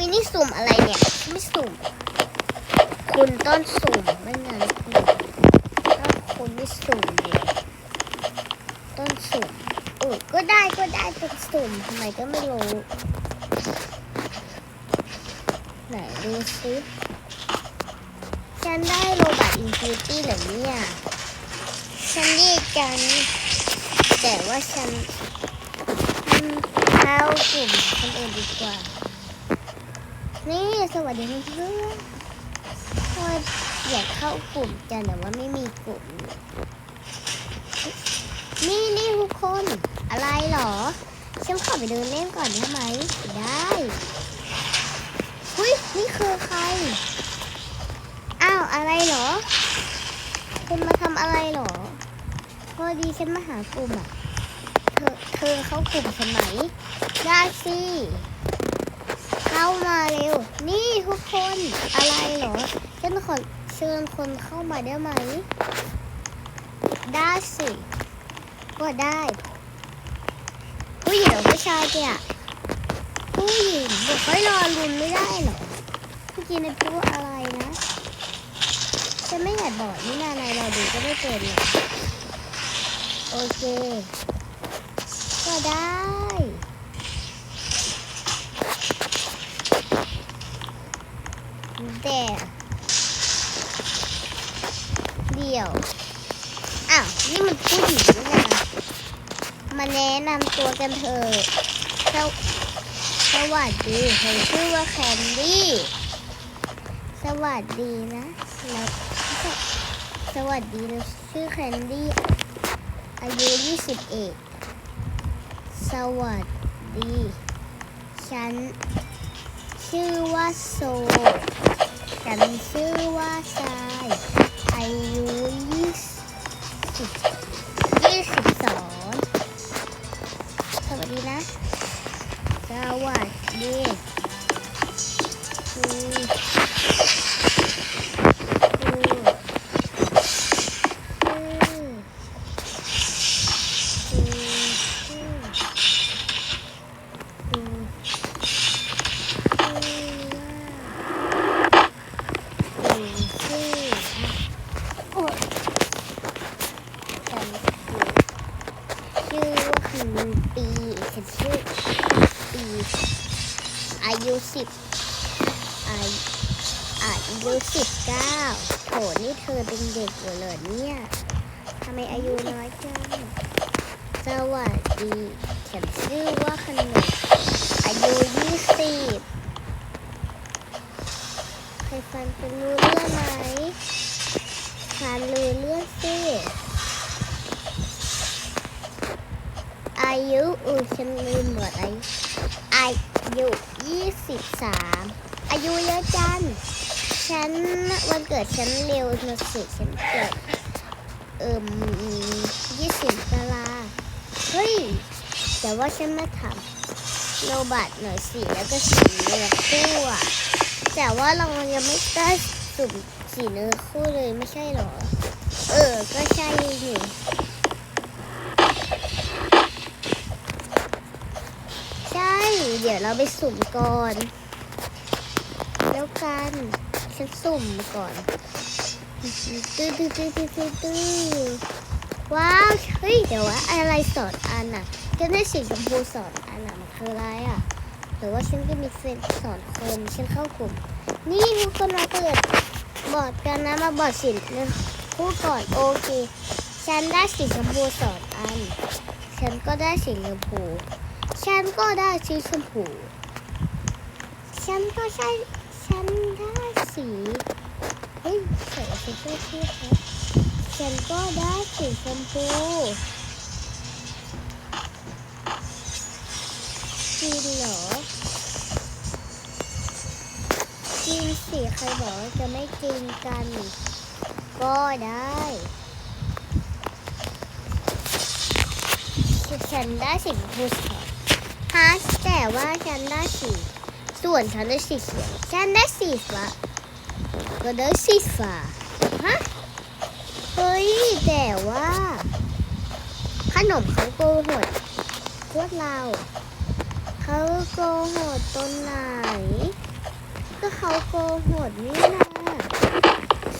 วินี่สุ่มอะไรเนี่ย ไม่สุ่ม คุณต้นสุ่มไม่งั้นคุณถ้าคุณไม่สุ่มเนี่ยต้นสุ่มโอ้ยก็ได้ก็ได้เป็นสุ่มทำไมก็ไม่รู้ ไหนดูซิฉันได้โรบัตอินฟิตี้เหรอเนี่ยฉันดีจังแต่ว่าฉันเข้ากลุ่มคนอื่นดีกว่า นี่สวัสดีเพื่อนๆก็อยากเข้ากลุ่มจังแต่ว่าไม่มีกลุ่ม นี่นี่ทุกคน อะไรเหรอ ฉันขอไปเดินเล่นก่อนได้ไหม ได้หุ้ยนี่คือใคร อ้าวอะไรเหรอ คุณมาทำอะไรเหรอ พอดีฉันมาหากลุ่มอะ เธอเธอเข้ากลุ่มฉันไหมได้สิ เข้ามาเร็ว นี่ทุกคนอะไรเหรอฉันขอเชิญคนเข้ามาได้ไหม ได้สิก็ได้ผู้หญิงหรือผู้ชายเนี่ยผู้หญิงเดี๋ยวค่อยรอรุนไม่ได้เหรอเมื่อกี้ในพูดอะไรนะฉันไม่อยากบอกนี่นานายเราดูก็ไม่เป็นหรอกโอเค ก็ได้ แต่เดี๋ยว อ้าว นี่มันผู้หญิงนี่นะมาแนะนำตัวกันเถอะสวสวัสดีเธอชื่อว่าแคนดี้ สวัสดีนะแล้วสวัสดีนะชื่อแคนดี้ อายุ 21 สวัสดี ฉัน ชื่อว่าโซ ฉันชื่อว่าชาย อายุยี่ สิบยี่สิบสองสวัสดีนะ สวัสดี ปีฉันชื่อปีอายุสิบอายุอายุสิบเก้าโถนี่เธอเป็นเด็กอยู่เลยเนี่ยทำไมอายุน้อยจังสวัสดีฉันชื่อว่าขนมอายุยี่สิบใครฟังเป็นรู้เรื่องไหมฟันรู้เรื่องสิ อายุอือฉันลืมหมดอายุอายุยี่สิบสามอายุเยอะจังฉันวันเกิดฉันเร็วมาสิฉันเกิดเอิ่มยี่สิบตาราเฮ้ยแต่ว่าฉันมาทำโนบัตหน่อยสิแล้วก็สีเนื้อคู่อะแต่ว่าเรายังไม่ได้สุ่มสีเนื้อคู่เลยไม่ใช่เหรอ เออ ก็ใช่นี่ ใช่ เดี๋ยวเราไปสุ่มก่อน แล้วกันฉันสุ่มก่อนตื้อตื้อตื้อตื้อตื้อตื้อว้าวเฮ้ยเดี๋ยวว่าอะไรสอนอันน่ะจะได้สีชมพูสอนอันน่ะมันคืออะไรอะหรือว่าฉันจะมีเซนสอนคนฉันเข้ากลุ่ม นี่ทุกคนมาเปิดบอร์ดกันนะมาบอร์ดสีนะพูดก่อนโอเค ฉันได้สีชมพูสอนอัน ฉันก็ได้สีชมพู ฉันก็ได้สีชมพู ฉันก็ใช่ ฉันได้สีเฮ้ยใส่สีเสื้อที่ครับฉันก็ได้สีชมพูจริงเหรอจริงสิใครบอกว่าจะไม่จริงกัน ก็ได้ฉันได้สีชมพูสอง ฮะแต่ว่าฉันได้สีส่วนฉันได้สีเขียวฉันได้สีฟ้าก็ได้สีฟ้าฮะเฮ้ยแต่ว่า ขนมเขาโกหกพวกเราเขาโกหกตรงไหน ก็เขาโกหกนี่นะ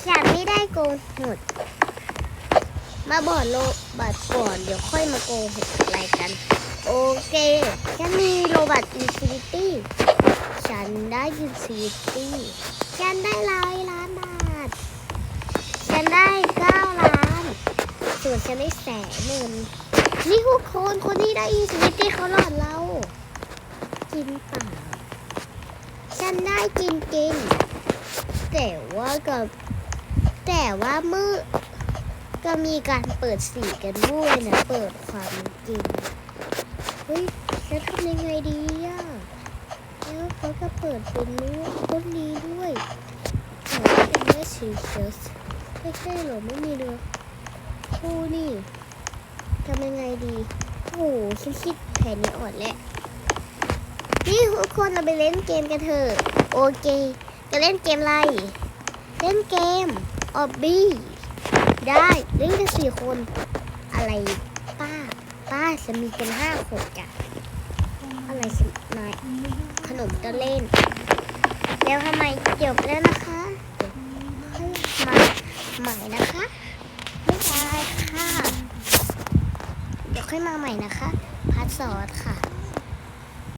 ฉันไม่ได้โกหกมาบอกโลบัตก่อนเดี๋ยวค่อยมาโกหกอะไรกัน โอเค ฉันมีโลบัตอินฟินิตี้ ฉันได้อินฟินิตี้ ฉันได้ร้อยล้านบาท ฉันได้เก้าล้าน ส่วนฉันได้แสนหนึ่งนี่ทุกคนคนที่ได้อินฟินิตี้เขาหลอกเรา กินเปล่า ฉันได้กินกิน แต่ว่ากับแต่ว่ามือก็มีการเปิดสีกันด้วยนะ เปิดความจริง ฮ้ยจะทำยังไงดีอะแล้วเขาก็เปิดเป็นนู้ต้นนี้ด้วยแต่เป็นแค่สีเขียวไม่ใช่หรอไม่มีเลยโอ้นี่ทำยังไงดีโอ้โหฉันคิดแผนนี้อ่อกแล้วนี่ทุกคนเราไปเล่นเกมกันเถอะโอเคจะเล่นเกมอะไร เล่นเกมออบบี้ได้เล่นกันสี่คนอะไร ป้าจะมีเป็นห้าขวดจ้ะอะไรสินายขนมจะเล่น แล้วทำไมจบแล้วนะคะค่อยมาใหม่นะคะไม่ได้ค่ะ เดี๋ยวค่อยมาใหม่นะคะ พาร์ทสองค่ะ